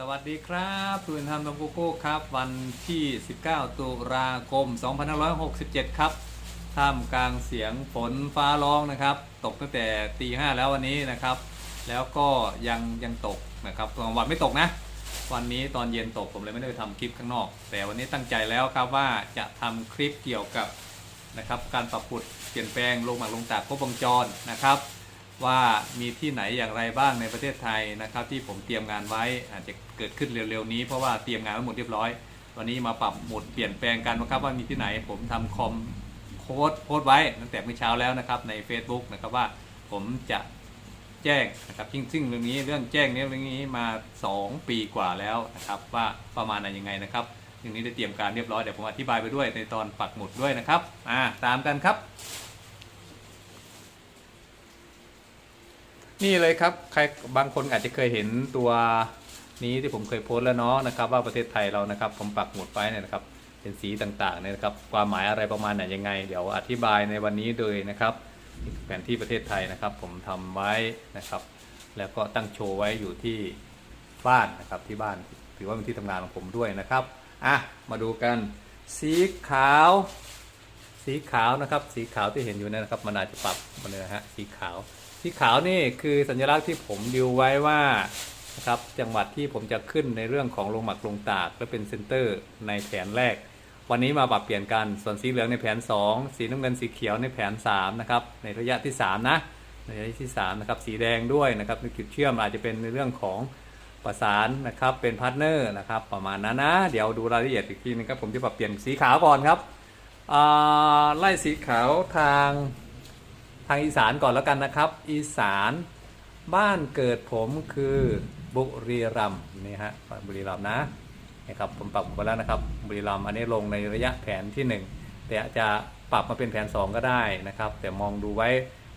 สวัสดีครับทุนทำตงโกโก้ครับ วันที่ 19 ตุลาคม 2567 ครับ ท่ามกลางเสียงฝนฟ้าร้องนะครับ ตกตั้งแต่ตีห้าแล้ววันนี้นะครับ แล้วก็ยังยังตกนะครับกลางวันไม่ตกนะ วันนี้ตอนเย็นตกผมเลยไม่ได้ไปทำคลิปข้างนอก แต่วันนี้ตั้งใจแล้วครับว่าจะทำคลิปเกี่ยวกับนะครับการปรับปรุงเปลี่ยนแปลงลงหมากลงตากครบวงจรนะครับ ว่ามีที่ไหนอย่างไรบ้างในประเทศไทยนะครับ ที่ผมเตรียมงานไว้อาจจะเกิดขึ้นเร็วๆนี้เพราะว่าเตรียมงานไว้หมดเรียบร้อยวันนี้มาปรับหมุดเปลี่ยนแปลงกันนะครับว่ามีที่ไหนผมทำคอมโค้ดโพสไว้ตั้งแต่เมื่อเช้าแล้วนะครับใน Facebook นะครับว่าผมจะแจ้งนะครับซึ่งซึ่งเรื่องนี้เรื่องแจ้งเนี้เรื่องนี้มา 2 ปีกว่าแล้วนะครับว่าประมาณไหนยังไงนะครับเรื่องนี้ได้เตรียมการเรียบร้อยเดี๋ยวผมอธิบายไปด้วยในตอนปักหมุดด้วยนะครับอ่าตามกันครับ นี่เลยครับใครบางคนอาจจะเคยเห็นตัวนี้ที่ผมเคยโพสต์แล้วเนาะนะครับ ว่าประเทศไทยเรานะครับ ผมปักหมุดไว้เนี่ยนะครับ เป็นสีต่างๆเนี่ยนะครับ ความหมายอะไรประมาณไหนยังไง เดี๋ยวอธิบายในวันนี้เลยนะครับ แผนที่ประเทศไทยนะครับ ผมทำไว้นะครับ แล้วก็ตั้งโชว์ไว้อยู่ที่บ้านนะครับที่บ้านถือว่าเป็นที่ทำงานของผมด้วยนะครับอะมาดูกัน สีขาว สีขาวนะครับ สีขาวที่เห็นอยู่เนยนะครับ มันอาจจะปรับมันเลยนะฮะสีขาว สีขาวนี่คือสัญลักษณ์ที่ผมดิวไว้ว่านะครับจังหวัดที่ผมจะขึ้นในเรื่องของลงหมักลงตากและเป็นเซ็นเตอร์ในแผนแรก วันนี้มาปรับเปลี่ยนกันส่วนสีเหลืองในแผน 2 สีน้ำเงินสีเขียวในแผน3นะครับในระยะที่ 3 นะในระยะที่3นะครับสีแดงด้วยนะครับในจุดเชื่อมอาจจะเป็นในเรื่องของประสานนะครับเป็นพาร์ทเนอร์นะครับประมาณนั้นนะ เดี๋ยวดูรายละเอียดอีกทีนึงครับผมจะปรับเปลี่ยนสีขาวก่อนครับไล่สีขาวทาง ทางอีสานก่อนแล้วกันนะครับ อีสานบ้านเกิดผมคือบุรีรัมย์นี่ฮะบุรีรัมย์นะนะครับผมปรับไปแล้วนะครับบุรีรัมย์อันนี้ลงในระยะแผนที่ 1 แต่จะปรับมาเป็นแผน 2 ก็ได้นะครับ แต่มองดูไว้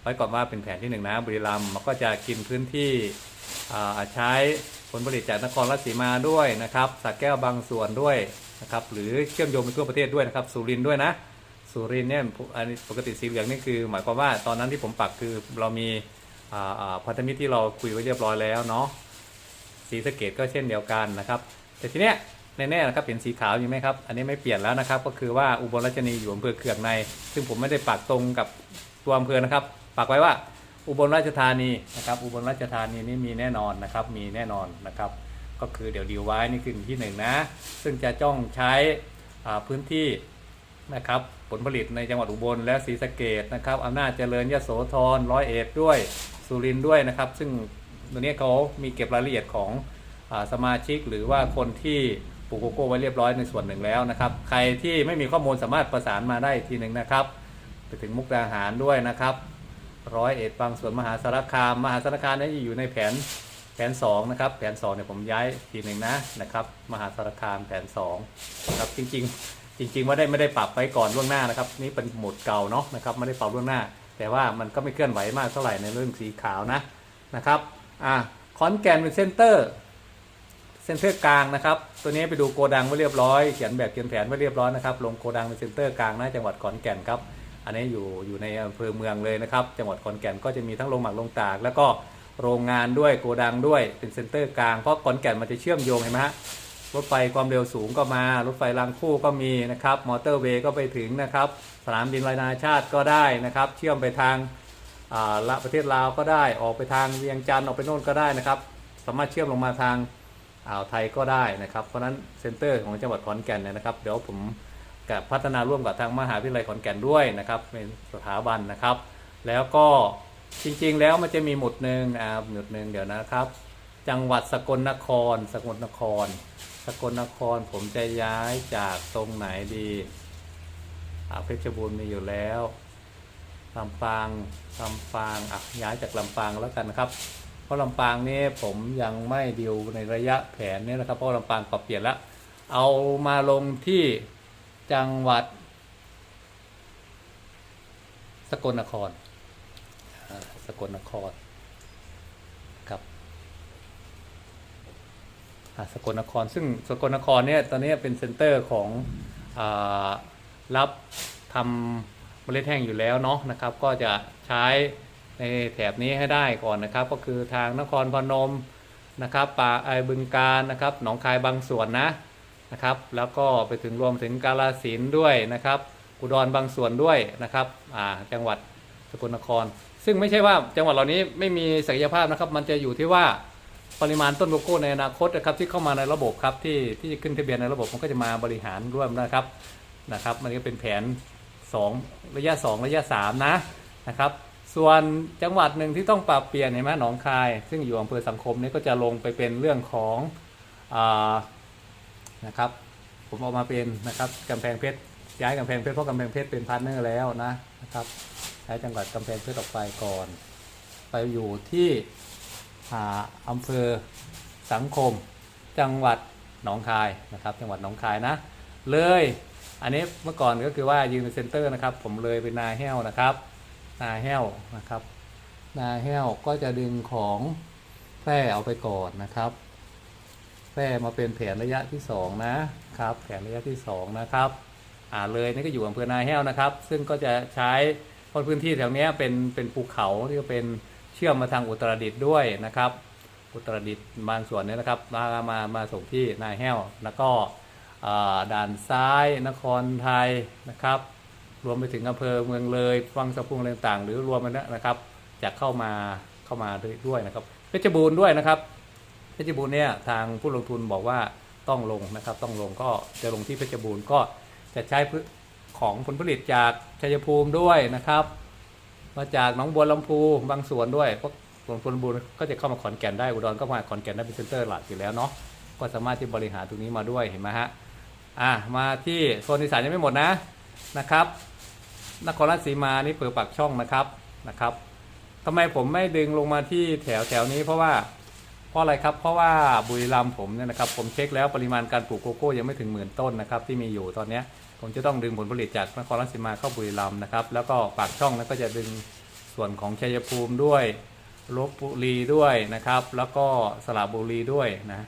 ไว้ก่อนว่าเป็นแผนที่ 1 นะบุรีรัมย์มันก็จะกินพื้นที่ใช้ผลผลิตจากนครราชสีมาด้วยนะครับสักแก้วบางส่วนด้วยนะครับหรือเชื่อมโยงไปทั่วประเทศด้วยนะครับสุรินทร์ด้วยนะ สุรินเนี่ยอันปกติสีเหลืองนี่คือหมายความว่าตอนนั้นที่ผมปักคือเรามีอ่าอ่าพันธมิตรที่เราคุยไว้เรียบร้อยแล้วเนาะสีสเกตก็เช่นเดียวกันนะครับ แต่ทีเนี้ยแน่ๆนะครับเห็นสีขาวอยู่ไหมครับ อันนี้ไม่เปลี่ยนแล้วนะครับ ก็คือว่าอุบลราชธานีอยู่อำเภอเขืองใน ซึ่งผมไม่ได้ปักตรงกับตัวอำเภอนะครับ ปักไว้ว่าอุบลราชธานีนะครับ อุบลราชธานีนี่มีแน่นอนนะครับ มีแน่นอนนะครับ ก็คือเดี๋ยวดีไว้นี่คือที่หนึ่งนะ ซึ่งจะจ้องใช้พื้นที่นะครับ ผลผลิตในจังหวัดอุบลและศรีสะเกดนะครับอำนาจเจริญยโสธรร้อยเอ็ดด้วยสุรินทร์ด้วยนะครับ ซึ่งตัวนี้เขามีเก็บรายละเอียดของอสมาชิกหรือว่าคนที่ปลูกโกโก้ไว้เรียบร้อยในส่วนหนึ่งแล้วนะครับ ใครที่ไม่มีข้อมูลสามารถประสานมาได้ทีหนึ่งนะครับ ไปถึงมุกดาหารด้วยนะครับร้อยเอ็ดบางส่วนมหาสารคามมหาสารคามนี่อยู่ในแผนแผน2นะครับแผน2เนี่ยผมย้ายทีหนึ่งนะนะครับ มหาสารคามแผน2นะครับจริงๆ จริงๆว่าได้ไม่ได้ปรับไปก่อนล่วงหน้านะครับ นี่เป็นหมดเก่าเนาะนะครับไม่ได้ปรับล่วงหน้า แต่ว่ามันก็ไม่เคลื่อนไหวมากเท่าไหร่ในเรื่องสีขาวนะนะครับอะขอนแก่นเป็นเซนเตอร์เซนเตอร์กลางนะครับ ตัวนี้ไปดูโกดังไว้เรียบร้อยเขียนแบบเขียนแผนไว้เรียบร้อยนะครับลงโกดังเป็นเซนเตอร์กลางนะจังหวัดขอนแก่นครับ อันนี้อยู่อยู่ในอำเภอเมืองเลยนะครับ จังหวัดขอนแก่นก็จะมีทั้งโรงหมักโรงตาก แล้วก็โรงงานด้วยโกดังด้วยเป็นเซนเตอร์กลางเพราะขอนแก่นมันจะเชื่อมโยงเห็นไหมฮะ รถไฟความเร็วสูงก็มา รถไฟรางคู่ก็มีนะครับ มอเตอร์เวย์ก็ไปถึงนะครับ สนามบินนานาชาติก็ได้นะครับ เชื่อมไปทางละประเทศลาวก็ได้ ออกไปทางเวียงจันทร์ออกไปโน่นก็ได้นะครับ สามารถเชื่อมลงมาทางอ่าวไทยก็ได้นะครับ เพราะฉะนั้นเซ็นเตอร์ของจังหวัดขอนแก่นเนี่ยนะครับ เดี๋ยวผมกับพัฒนาร่วมกับทางมหาวิทยาลัยขอนแก่นด้วยนะครับ เป็นสถาบันนะครับ แล้วก็จริงๆแล้วมันจะมีหมุดหนึ่งอ่าหมุดหนึ่งเดี๋ยวนะครับ จังหวัดสกลนคร สกลนครสกลนครผมจะย้ายจากตรงไหนดีอาเพชรบูรณ์มีอยู่แล้วลำปางลำปางอะย้ายจากลำปางแล้วกันนะครับ เพราะลำปางนี่ผมยังไม่ดิวในระยะแผนนี้นะครับ เพราะลำปางปรับเปลี่ยนแล้วเอามาลงที่จังหวัด สกลนครสกลนครครับ อ่า สกลนคร ซึ่งสกลนครเนี่ยตอนนี้เป็นเซ็นเตอร์ของอรับทำเมล็ดแห้งอยู่แล้วเนาะนะครับ ก็จะใช้ในแถบนี้ให้ได้ก่อนนะครับ ก็คือทางนครพนมนะครับป่าไอบึงการนะครับหนองคายบางส่วนนะนะครับ แล้วก็ไปถึงรวมถึงกาลสินด้วยนะครับอุดรบางส่วนด้วยนะครับจังหวัดสกลนคร ซึ่งไม่ใช่ว่าจังหวัดเหล่านี้ไม่มีศักยภาพนะครับ มันจะอยู่ที่ว่า ปริมาณต้นโกโก้ในอนาคตนะครับที่เข้ามาในระบบครับที่ที่ขึ้นทะเบียนในระบบมันก็จะมาบริหารร่วมนะครับนะครับ มันก็เป็นแผน 2 ระยะ 2 ระยะ 3 นะนะครับ ส่วนจังหวัดหนึ่งที่ต้องปรับเปลี่ยนเห็นไหมหนองคาย ซึ่งอยู่อำเภอสังคมนี่ก็จะลงไปเป็นเรื่องของอนะครับผมเออกมาเป็นนะครับกำแพงเพชรย้ายกำแพงเพชรเพราะกำแพงเพชรเป็นพาร์ทเนอร์แล้วนะนะครับใช้จังหวัดกำแพงเพชรออกไปก่อน ไปอยู่ที่ อำเภอสังคม จังหวัดหนองคายนะครับ จังหวัดหนองคายนะ เลย อันนี้เมื่อก่อนก็คือว่ายืนเป็นเซ็นเตอร์นะครับ ผมเลยเป็นนาแห้วนะครับ นาแห้วนะครับ นาแห้วก็จะดึงของแพร่เอาไปก่อนนะครับแพร่มาเป็นแผนระยะที่สองนะครับ แผนระยะที่สองนะครับอ่าเลยนี่ก็อยู่อำเภอนาแห้วนะครับ ซึ่งก็จะใช้เพราะพื้นที่แถวนี้เป็นเป็นภูเขาที่ก็เป็น ชื่อมมาทางอุตรดิตถ์ด้วยนะครับ อุตรดิตถ์บางส่วนเนี่ยนะครับมามามาส่งที่นาแห้วแล้วก็ด่านซ้ายนครไทยนะครับ รวมไปถึงอำเภอเมืองเลยฟังสะพุงต่างๆ หรือรวมมันนะครับจะเข้ามาเข้ามาด้วยนะครับเพชรบูรณ์ด้วยนะครับเพชรบูรณ์เนี่ยทางผู้ลงทุนบอกว่าต้องลงนะครับ ต้องลงก็จะลงที่เพชรบูรณ์ก็จะใช้ของผลผลิตจากชัยภูมิด้วยนะครับ มาจากหนองบัวลำพูบางส่วนด้วยเพราะส่วนผลบูรณ์ก็จะเข้ามาขอนแก่นได้อุดรก็มาขอนแก่นได้เป็นเซ็นเตอร์หลักอยู่แล้วเนาะก็สามารถที่บริหารตรงนี้มาด้วยเห็นไหมฮะอะมาที่โซนอีสานยังไม่หมดนะนะครับนครราชสีมานี่เปิดปากช่องนะครับนะครับทำไมผมไม่ดึงลงมาที่แถวแถวนี้เพราะว่าเพราะอะไรครับ เพราะว่าบุรีรัมย์ผมเนี่ยนะครับผมเช็คแล้วปริมาณการปลูกโกโก้ยังไม่ถึงหมื่นต้นนะครับที่มีอยู่ตอนเนี้ย ผมจะต้องดึงผลผลิตจากนครราชสีมาเข้าบุรีรัมย์นะครับ แล้วก็ปากช่องนั้นก็จะดึงส่วนของชัยภูมิด้วยลบบุรีด้วยนะครับ แล้วก็สระบุรีด้วยนะ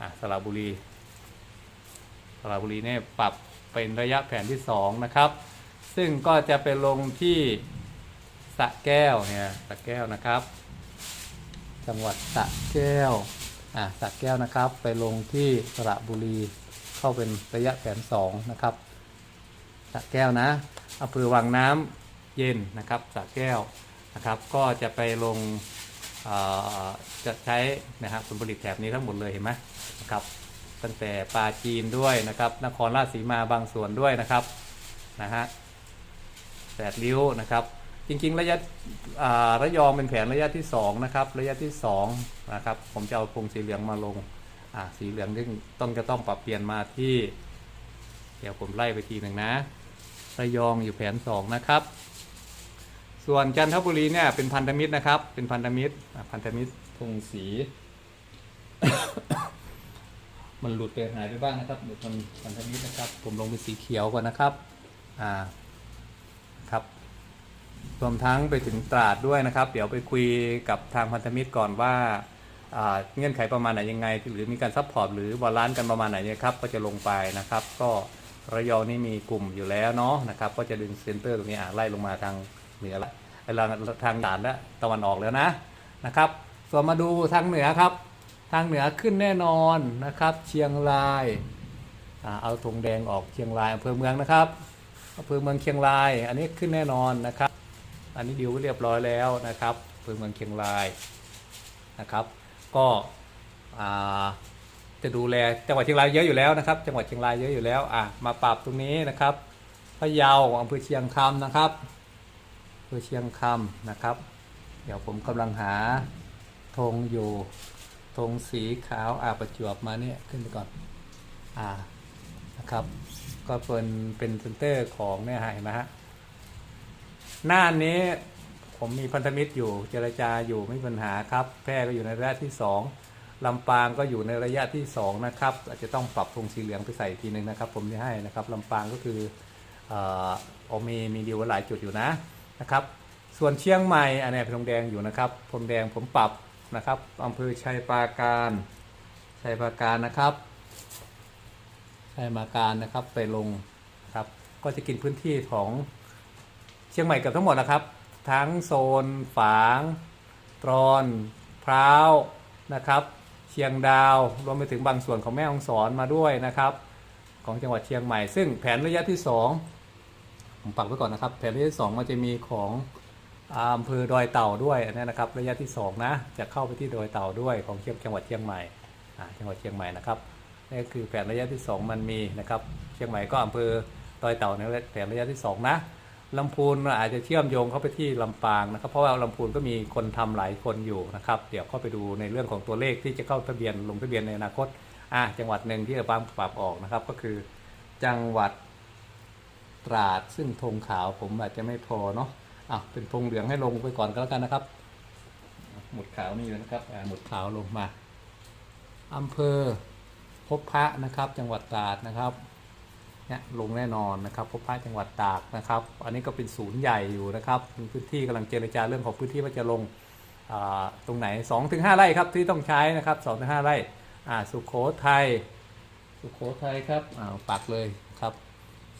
อะสระบุรี สระบุรีเนี่ยปรับเป็นระยะแผนที่สองนะครับ ซึ่งก็จะไปลงที่สะแก้วเนี่ยสะแก้วนะครับ จังหวัดสะแก้วอะสะแก้วนะครับ ไปลงที่สระบุรีเข้าเป็นระยะแผนสองนะครับ ระแก้วนะอำเภอวังน้ำเย็นนะครับสระแก้วนะครับ ก็จะไปลงจะใช้นะครับผลผลิตแถบนี้ทั้งหมดเลยเห็นไหมนะครับ ตั้งแต่ปลาจีนด้วยนะครับ นครราชสีมาบางส่วนด้วยนะครับนะฮะแปดริ้วนะครับ จริงๆ ระยะระยองเป็นแผนระยะที่สองนะครับระยะที่สองนะครับผมจะเอาพงสีเหลืองมาลงอ่าสีเหลืองซึ่งต้องจะต้องปรับเปลี่ยนมาที่ เดี๋ยวผมไล่ไปทีหนึ่งนะ ระยองอยู่แผนสองนะครับ ส่วนจันทบุรีเนี่ยเป็นพันธมิตรนะครับ เป็นพันธมิตรพันธมิตรพงสี มันหลุดไปหายไปบ้างนะครับหลุดมันพันธมิตรนะครับ ผมลงเป็นสีเขียวก่อนนะครับอ่าครับรวมทั้งไปถึงตราดด้วยนะครับ เดี๋ยวไปคุยกับทางพันธมิตรก่อนว่าเงื่อนไขประมาณไหนยังไง หรือมีการซัพพอร์ตหรือบาลานซ์กันประมาณไหนนี่ยครับ ก็จะลงไปนะครับ ก็ ระยองนี่มีกลุ่มอยู่แล้วเนาะนะครับ ก็จะดึงเซ็นเตอร์ตรงนี้ไล่ลงมาทางเหนือละไอ้ทางทางด่านและตะวันออกแล้วนะนะครับ ส่วนมาดูทางเหนือครับ ทางเหนือขึ้นแน่นอนนะครับ เชียงรายอเอาธงแดงออกเชียงรายอำเภอเมืองนะครับอำเภอเมืองเชียงราย อันนี้ขึ้นแน่นอนนะครับ อันนี้ดิวเรียบร้อยแล้วนะครับอำเภอเมืองเชียงรายนะครับ ก็อ่า จะดูแลจังหวัดเชียงรายเยอะอยู่แล้วนะครับ จังหวัดเชียงรายเยอะอยู่แล้วอะมาปรับตรงนี้นะครับพะเยาอำเภอเชียงคำนะครับอำเภอเชียงคำนะครับ เดี๋ยวผมกำลังหาธงอยู่ธงสีขาวอาประจวบมาเนี่ยขึ้นไปก่อนอ่านะครับ ก็เป็นเป็นเซนเตอร์ของเนี่ยฮะเห็นไหมฮะหน้านี้ผมมีพันธมิตรอยู่เจรจาอยู่ไม่มีปัญหาครับ แพร่ก็อยู่ในระยะที่สอง ลำปางก็อยู่ในระยะที่สองนะครับ อาจจะต้องปรับธงสีเหลืองไปใส่ทีหนึ่งนะครับ ผมจะให้นะครับลำปางก็คือเอ่อโอมีมีดีลไว้หลายจุดอยู่นะนะครับ ส่วนเชียงใหม่อันนี้เป็นธงแดงอยู่นะครับธงแดงผมปรับนะครับอำเภอชัยปราการชัยปราการนะครับชัยปราการนะครับไปลงครับก็จะกินพื้นที่ของเชียงใหม่เกับทั้งหมดนะครับ ทั้งโซนฝางตรอนพร้าวนะครับ ชียงดาว รวมไปถึงบางส่วนของแม่ฮ่องสอนมาด้วยนะครับ ของจังหวัดเชียงใหม่ ซึ่งแผนระยะที่สองผมปักไว้ก่อนนะครับ แผนระยะที่สองมันจะมีของอำเภอดอยเต่าด้วยอันนี้นะครับ ระยะที่สองนะจะเข้าไปที่ดอยเต่าด้วยของเชียงจังหวัดเชียงใหม่จังหวัดเชียงใหม่นะครับนี่คือแผนระยะที่สองมันมีนะครับ เชียงใหม่ก็อำเภอดอยเต่าในแผนระยะที่สองนะ ลำพูนอาจจะเชื่อมโยงเข้าไปที่ลำปางนะครับ เพราะว่าลำพูนก็มีคนทำหลายคนอยู่นะครับ เดี๋ยวเข้าไปดูในเรื่องของตัวเลขที่จะเข้าทะเบียนลงทะเบียนในอนาคตอะจังหวัดหนึ่งที่เราปปรับออกนะครับ ก็คือจังหวัดตราดซึ่งธงขาวผมอาจจะไม่พอเนาะอะเป็นธงเหลืองให้ลงไปก่อนก็แล้วกันนะครับ หมุดขาวนี่นะครับหมุดขาวลงมาอำเภอพบพระนะครับ จังหวัดตราดนะครับ เนี่ยลงแน่นอนนะครับพบพระจังหวัดตากนะครับ อันนี้ก็เป็นศูนย์ใหญ่อยู่นะครับพื้นที่กำลังเจรจาเรื่องของพื้นที่ว่าจะลงตรงไหน 2-5ถึงไร่ครับที่ต้องใช้นะครับ2-5ถึงไร่สุโขทัยสุโขทัยครับอ่าปักเลยครับ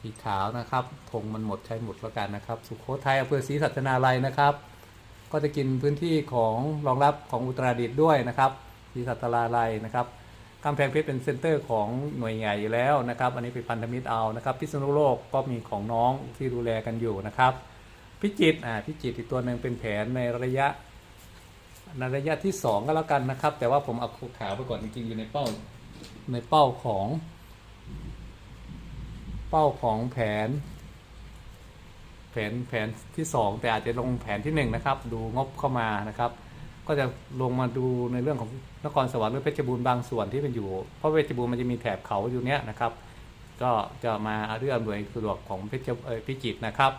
สีขาวนะครับธงมันหมดใช้หมดแล้วกันนะครับ สุโขทัยอำเภอศรีสัชนาลัยนะครับ ก็จะกินพื้นที่ของรองรับของอุตราดิตถ์ด้วยนะครับศรีสัชนาลัยนะครับ กำแพงเพชรเป็นเซ็นเตอร์ของหน่วยใหญ่อยู่แล้วนะครับ อันนี้เป็นพันธมิตรเอานะครับ พิษณุโลกก็มีของน้องที่ดูแลกันอยู่นะครับ พิจิตรอ่าพิจิตรอีกตัวหนึ่งเป็นแผนในระยะในระยะที่ 2 ก็แล้วกันนะครับ แต่ว่าผมเอาขาวไปก่อนจริงๆอยู่ในเป้าในเป้าของ เป้าของแผน แผนแผนที่ 2 แต่อาจจะลงแผนที่ 1 นะครับ ดูงบเข้ามานะครับ ก็จะลงมาดูในเรื่องของนครสวรรค์หรือเพชรบูรณ์บางส่วนที่เป็นอยู่ เพราะเพชรบูรณ์มันจะมีแถบเขาอยู่เนี้ยนะครับ ก็จะมาเรื่องอำนวยสะดวกของเพชรพิจิตรนะครับ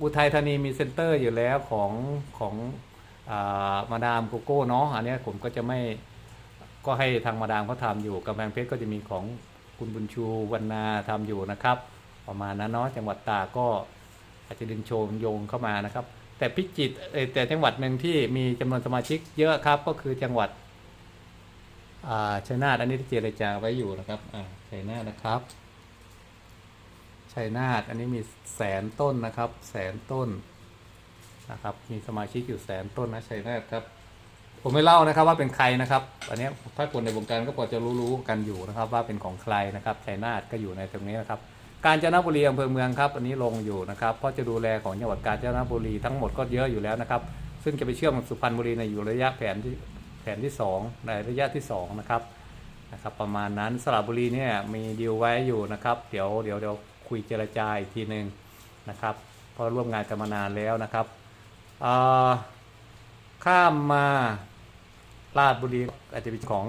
อุทัยธานีมีเซ็นเตอร์อยู่แล้วของของอามาดามโกโก้เนาะอันนี้ผมก็จะไม่ก็ให้ทางมาดามเขาทำอยู่กำแพงเพชรก็จะมีของคุณบุญชูวรรณาทำอยู่นะครับ ประมาณนั้นเนาะจังหวัดตากก็อาจจะดึงโชมโยงเข้ามานะครับ แต่พิจิตรแต่จังหวัดหนึ่งที่มีจำนวนสมาชิกเยอะครับก็คือจังหวัดชัยนาทอันนี้ที่เจรจาไว้อยู่นะครับชัยนาทนะครับชัยนาทอันนี้มีแสนต้นนะครับ แสนต้นนะครับมีสมาชิกอยู่แสนต้นนะชัยนาทครับผมไม่เล่านะครับว่าเป็นใครนะครับอันนี้ถ้าคนในวงการก็พอจะรู้ๆกันอยู่นะครับว่าเป็นของใครนะครับชัยนาทก็อยู่ในตรงนี้นะครับ กาญจนบุรีอำเภอเมืองครับอันนี้ลงอยู่นะครับเพราะจะดูแลของจังหวัดกาญจนบุรีทั้งหมดก็เยอะอยู่แล้วนะครับ ซึ่งจะไปเชื่อมสุพรรณบุรีในอยู่ระยะแผนที่แผนที่สองในระยะที่สองนะครับนะครับประมาณนั้นสระบุรีเนี่ยมีดีลไว้อยู่นะครับ เดี๋ยวเดี๋ยวเดี๋ยวคุยเจรจาอีกทีหนึ่งนะครับเพราะร่วมงานกันมานานแล้วนะครับข้ามมาราชบุรีอาจจะเป็นของ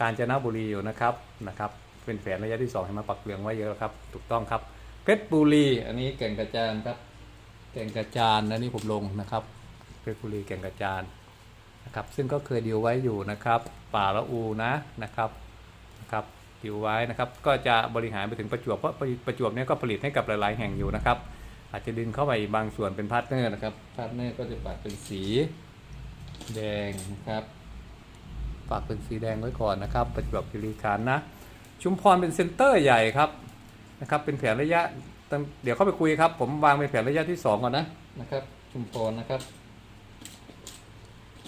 กาญจนบุรีอยู่นะครับนะครับ เป็นแผนระยะที่สองให้มาปักเหลืองไว้เยอะแล้วครับ ถูกต้องครับ เพชรบุรี อันนี้แก่งกระจานครับ แก่งกระจานอันนี้ผมลงนะครับ เพชรบุรีแก่งกระจานนะครับ ซึ่งก็เคยดีลไว้อยู่นะครับ ป่าละอูนะนะครับนะครับดีลไว้นะครับ ก็จะบริหารไปถึงประจวบ เพราะประจวบเนี่ยก็ผลิตให้กับหลาย ๆ แห่งอยู่นะครับ อาจจะดึงเข้าไปบางส่วนเป็นพาร์ทเนอร์นะครับ พาร์ทเนอร์ก็จะปักเป็นสีแดงนะครับปักเป็นสีแดงไว้ก่อนนะครับ ประจวบคีรีขันธ์นะ ชุมพรเป็นเซ็นเตอร์ใหญ่ครับนะครับ เป็นแผนระยะ เดี๋ยวเข้าไปคุยครับ ผมวางเป็นแผนระยะที่สองก่อนนะนะครับ ชุมพรนะครับ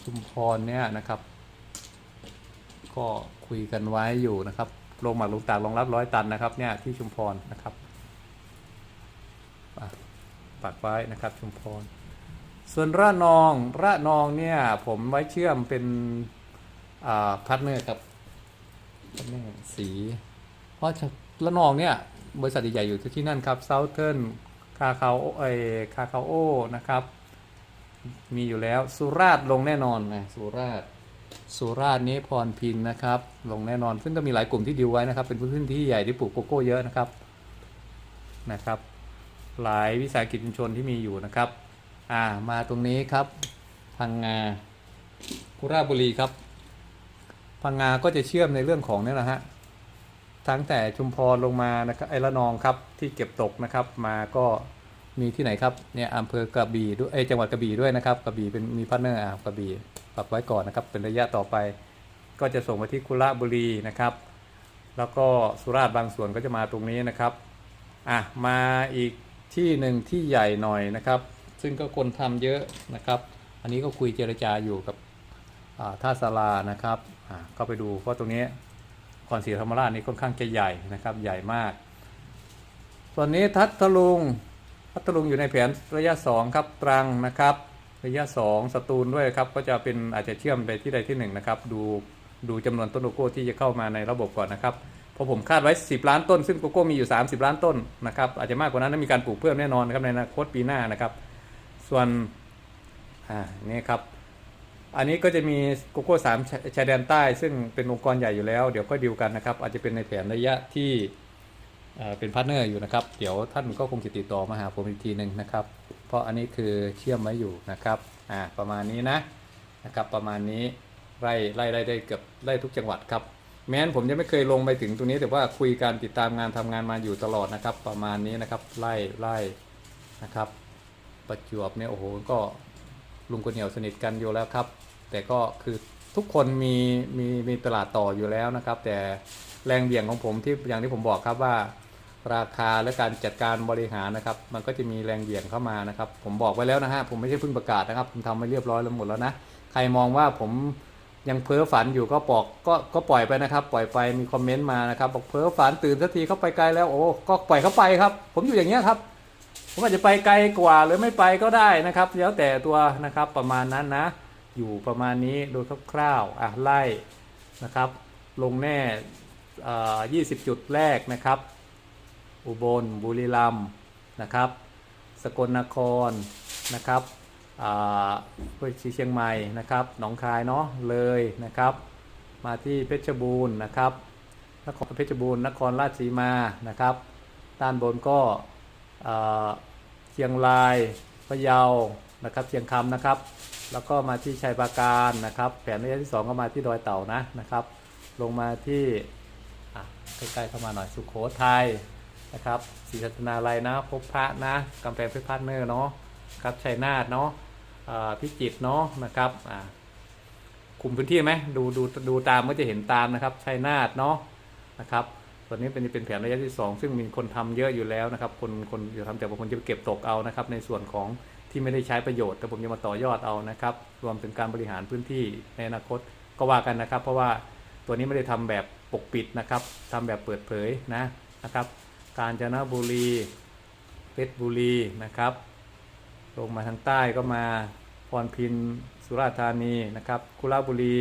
ชุมพรเนี่ยนะครับ ก็คุยกันไว้อยู่นะครับลงหมากลงตากรองรับร้อยตันนะครับเนี่ยที่ชุมพรนะครับปักไว้นะครับชุมพร ส่วนระนองระนองเนี่ยผมไว้เชื่อมเป็นพาร์ทเนอร์ครับนี่สีเพราะละนองเนี่ยบริษัทใหญ่ๆอยู่ที่นั่นครับเซาเทิร์นคาคาโอไอคาคาโอนะครับ มีอยู่แล้วสุราษฎร์ลงแน่นอนนะสุราษฎร์สุราษฎร์นี้พรพินนะครับ ลงแน่นอน ซึ่งก็มีหลายกลุ่มที่ดีลไว้นะครับ เป็นพื้นที่ใหญ่ที่ปลูกโกโก้เยอะนะครับนะครับ หลายวิสาหกิจชุมชนที่มีอยู่นะครับอ่ามาตรงนี้ครับพังงาคุราบุรีครับพังงาก็จะเชื่อมในเรื่องของนี่แหละฮะ ทั้งแต่ชุมพรลงมานะครับไอ้ละนองครับที่เก็บตกนะครับมาก็มีที่ไหนครับเนี่ยอำเภอกระบี่ด้วยเอยจังหวัดกระบี่ด้วยนะครับกระบี่เป็นมีพาร์ทเนอร์อ่ากระบี่ปรับไว้ก่อนนะครับ เป็นระยะต่อไป ก็จะส่งไปที่คุระบุรีนะครับ แล้วก็สุราษฎร์บางส่วนก็จะมาตรงนี้นะครับอะมาอีกที่หนึ่งที่ใหญ่หน่อยนะครับ ซึ่งก็คนทำเยอะนะครับ อันนี้ก็คุยเจรจาอยู่กับท่าสารานะครับอ่าก็ไปดูเพราะตรงนี้ ครศรีธรรมราชนี่ค่อนข้างจะใหญ่นะครับใหญ่มาก ส่วนนี้ทัตลุงพัทลุงอยู่ในแผนระยะ 2 ครับตรังนะครับ ระยะ 2 สตูลด้วยครับก็จะเป็นอาจจะเชื่อมไปที่ใดที่หนึ่งนะครับดูดูจำนวนต้นโกโก้ที่จะเข้ามาในระบบก่อนนะครับเพราะผมคาดไว้ 10 ล้านต้น ซึ่งโกโก้มีอยู่ 30 ล้านต้นนะครับอาจจะมากกว่านั้นและมีการปลูกเพิ่มแน่นอนนะครับในอนาคตปีหน้านะครับ ส่วนอ่านี่ครับ อันนี้ก็จะมีโกโก้สามชายแดนใต้ ซึ่งเป็นองค์กรใหญ่อยู่แล้ว เดี๋ยวก็ดีลกันนะครับ อาจจะเป็นในแผนระยะที่เป็นพาร์ทเนอร์อยู่นะครับ เดี๋ยวท่านก็คงจะติดต่อมาหาผมอีกทีหนึ่งนะครับ เพราะอันนี้คือเชื่อมไว้อยู่นะครับอ่าประมาณนี้นะนะครับประมาณนี้ไล่ไล่ไล่ได้เกือบไล่ทุกจังหวัดครับแม้นผมยังไม่เคยลงไปถึงตรงนี้แต่ว่าคุยกันติดตามงานทำงานมาอยู่ตลอดนะครับ ประมาณนี้นะครับไล่ไล่นะครับ ประจวบเนี่ยโอ้โหก็ลุงคนเหนียวสนิทกันอยู่แล้วครับ แต่ก็คือทุกคนมีมีมีตลาดต่ออยู่แล้วนะครับ แต่แรงเบี่ยงของผมที่อย่างที่ผมบอกครับว่า ราคาและการจัดการบริหารนะครับ มันก็จะมีแรงเบี่ยงเข้ามานะครับ ผมบอกไว้แล้วนะฮะผมไม่ใช่เพิ่งประกาศนะครับ ผมทำไว้เรียบร้อยแล้วหมดแล้วนะใครมองว่าผมยังเพ้อฝันอยู่ก็บอกก็ก็ปล่อยไปนะครับ ปล่อยไปมีคอมเมนต์มานะครับบอกเพ้อฝันตื่นสักทีเขาไปไกลแล้วโอ้ก็ปล่อยเขาไปครับ ผมอยู่อย่างเงี้ยครับผมอาจจะไปไกลกว่าหรือไม่ไปก็ได้นะครับ แล้วแต่ตัวนะครับประมาณนั้นนะ อยู่ประมาณนี้โดยคร่าวๆอะไล่นะครับลงแน่ 20 จุดแรกนะครับ อุบลบุรีรัมย์นะครับ สกลนครนะครับเพื่อเชียงใหม่นะครับหนองคายเนาะเลยนะครับ มาที่เพชรบูรณ์นะครับนครเพชรบูรณ์นครราชสีมานะครับ ด้านบนก็เอ่อเชียงรายพะเยา นะครับเชียงคำนะครับ แล้วก็มาที่ชัยปราการนะครับ แผนระยะที่ 2 ก็มาที่ดอยเต่านะนะครับ ลงมาที่ใกล้ๆเข้ามาหน่อยสุขโขทัยนะครับศรีสัตนาลัยนะพบพระนะกำแพงเพชรพาร์เนอร์เนาะครับชัยนาทเนาะพิจิตรเนาะนะครับคุมพื้นที่ไหมดูดูดูตามก็จะเห็นตามนะครับชัยนาทเนาะนะครับส่วนนี้เป็นเป็นแผนระยะที่ 2 ซึ่งมีคนทำเยอะอยู่แล้วนะครับ คนคนจะทำแต่บางคนจะเก็บตกเอานะครับ ในส่วนของ ที่ไม่ได้ใช้ประโยชน์ แต่ผมจะมาต่อยอดเอานะครับ รวมถึงการบริหารพื้นที่ในอนาคตก็ว่ากันนะครับ เพราะว่าตัวนี้ไม่ได้ทำแบบปกปิดนะครับทำแบบเปิดเผยนะนะครับ กาญจนบุรีเพชรบุรีนะครับ ลงมาทางใต้ก็มาพรพินสุราษฎร์ธานีนะครับกุลาบุรี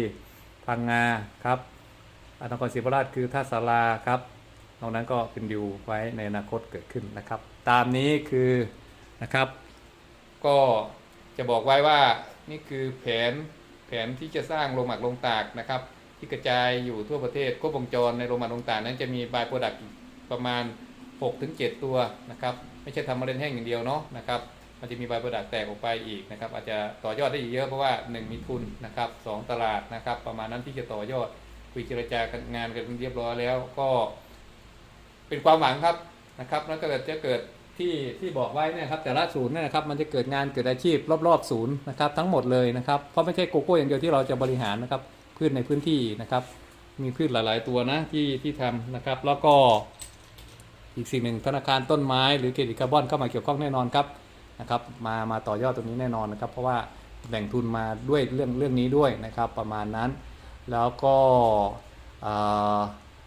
พังงาครับอนครศรีธรรมราชคือท่าสาราครับนอกนั้นก็เป็นดิวไว้ในอนาคตเกิดขึ้นนะครับ ตามนี้คือนะครับ ก็จะบอกไว้ว่านี่คือแผนแผนที่จะสร้างโรงหมักโรงตากนะครับ ที่กระจายอยู่ทั่วประเทศครบวงจรในโรงหมักโรงตากนั้นจะมีบายโปรดักต์ประมาณ 6-7 ตัวนะครับ ไม่ใช่ทำมาเล่นแห้งอย่างเดียวเนาะนะครับมันจะมีบายโปรดักต์แตกออกไปอีกนะครับ อาจจะต่อยอดได้อีกเยอะเพราะว่า 1 มีทุนนะครับสองตลาดนะครับ ประมาณนั้นที่จะต่อยอดคุยเจรจากันงานกันเรียบร้อยแล้วก็ เป็นความหวังครับนะครับแล้วก็เกิดจะเกิด ที่ที่บอกไว้เนยครับแต่ละศูนย์เนี่ยนะครับมันจะเกิดงานเกิดอาชีพรอบๆศูนย์นะครับทั้งหมดเลยนะครับเพราะไม่ใช่โกโก้อย่างเดียวที่เราจะบริหารนะครับพืชในพื้นที่นะครับ มีพืชหลาย ๆ ตัวนะที่ที่ทำนะครับ แล้วก็อีกสิ่งหนึ่งธนาคารต้นไม้หรือเครดิตคาร์บอนเข้ามาเกี่ยวข้องแน่นอนครับนะครับมามาต่อยอดตรงนี้แน่นอนนะครับ เพราะว่าแบ่งทุนมาด้วยเรื่องเรื่องนี้ด้วยนะครับประมาณนั้น แล้วก็อ่อ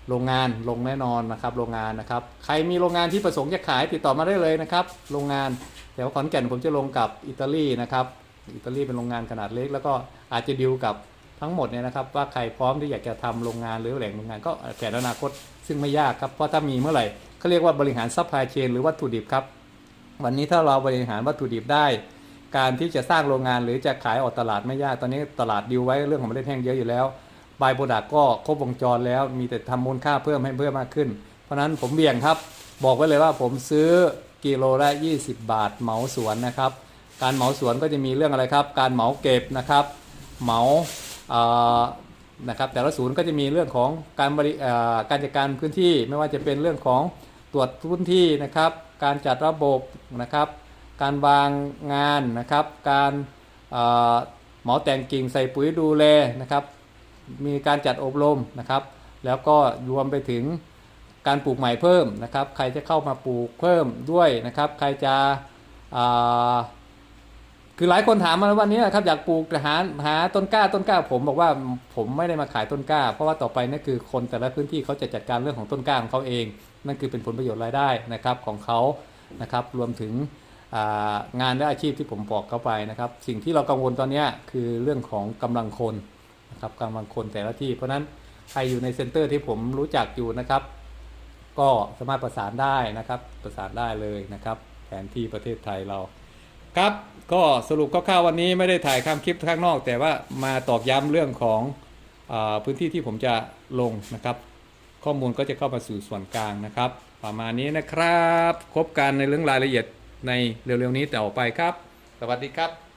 โรงงานลงแน่นอนนะครับโรงงานนะครับ ใครมีโรงงานที่ประสงค์จะขายติดต่อมาได้เลยนะครับ โรงงานแถวขอนแก่นผมจะลงกับอิตาลีนะครับอิตาลีเป็นโรงงานขนาดเล็ก แล้วก็อาจจะดิวกับทั้งหมดเนี่ยนะครับ ว่าใครพร้อมที่อยากจะทำโรงงานหรือแหล่งโรงงานก็แผนอนาคตซึ่งไม่ยากครับ เพราะถ้ามีเมื่อไหร่เขาเรียกว่าบริหารซัพพลายเชนหรือวัตถุดิบครับ วันนี้ถ้าเราบริหารวัตถุดิบได้ การที่จะสร้างโรงงานหรือจะขายออกตลาดไม่ยากตอนนี้ตลาดดิวไว้เรื่องของเมล็ดแห้งเยอะอยู่แล้ว บายโปรดักก็ครบวงจรแล้วมีแต่ทำมูลค่าเพิ่มให้เพิ่มมากขึ้น เพราะฉะนั้นผมเบี่ยงครับ บอกไว้เลยว่าผมซื้อกิโลละ 20 บาทเหมาสวนนะครับ การเหมาสวนก็จะมีเรื่องอะไรครับ การเหมาเก็บนะครับ เหมาเอ่อนะครับแต่ละศูนย์ก็จะมีเรื่องของการบริการจัดการพื้นที่ ไม่ว่าจะเป็นเรื่องของตรวจพื้นที่นะครับ การจัดระบบนะครับ การวางงานนะครับ การเอ่อเหมาแต่งกิ่งใส่ปุ๋ยดูแลนะครับ มีการจัดอบรมนะครับ แล้วก็รวมไปถึงการปลูกใหม่เพิ่มนะครับ ใครจะเข้ามาปลูกเพิ่มด้วยนะครับ ใครจะคือหลายคนถามมาวันนี้นะครับอยากปลูกหาหาต้นกล้าต้นกล้า ผมบอกว่าผมไม่ได้มาขายต้นกล้า เพราะว่าต่อไปนั่นคือคนแต่ละพื้นที่เขาจะจัดการเรื่องของต้นกล้าของเขาเอง นั่นคือเป็นผลประโยชน์รายได้นะครับของเขานะครับ รวมถึงงานและอาชีพที่ผมบอกเข้าไปนะครับ สิ่งที่เรากังวลตอนนี้คือเรื่องของกำลังคน นะครับกลังคนแต่ละที่ เพราะนั้นใครอยู่ในเซ็นเตอร์ที่ผมรู้จักอยู่นะครับ ก็สามารถประสานได้นะครับประสานได้เลยนะครับ แผนที่ประเทศไทยเราครับก็สรุปคร่าวๆวันนี้ไม่ได้ถ่ายข้ามคลิปข้างนอก แต่ว่ามาตอกย้ำเรื่องของอพื้นที่ที่ผมจะลงนะครับ ข้อมูลก็จะเข้ามาสู่ส่วนกลางนะครับ ประมาณนี้นะครับคบกันในเรื่องรายละเอียดในเร็วๆนี้แต่ออกไปครับ สวัสดีครับ